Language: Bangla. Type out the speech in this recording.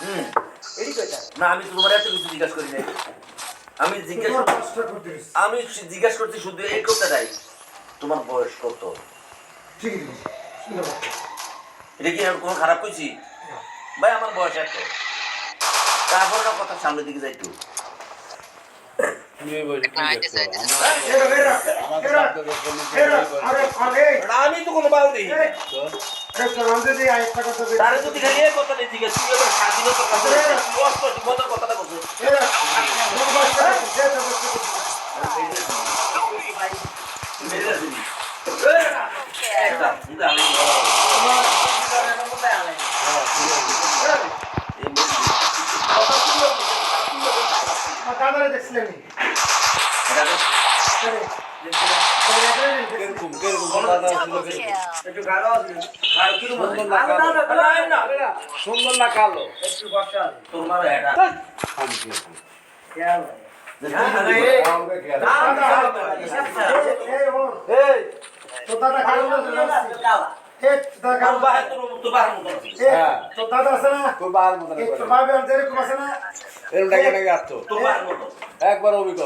হুম। এডি কইতা না আমি তো তোমার এত কিছু জিজ্ঞাসা করি নাই। আমি জিজ্ঞেস তোমার কাজটা করতে গেছি। আমি জিজ্ঞাসা করছি শুধু এই কথাটাই। তোমার বয়স কত। এটা কি আমি কোনো খারাপ কইছি? ভাই আমার বয়স এত। তারপর কথা সামনের দিকে যাই একটু। আমি তো কোনো বাল দিই যদি কথা বলি। খালি এই কথাটা জিজ্ঞেস তুই এবার স্বাধীনতার কথা কথাটা তোর তোর দাদারে দেখছিলেন সুন্দর না কালো একবার অভিজ্ঞ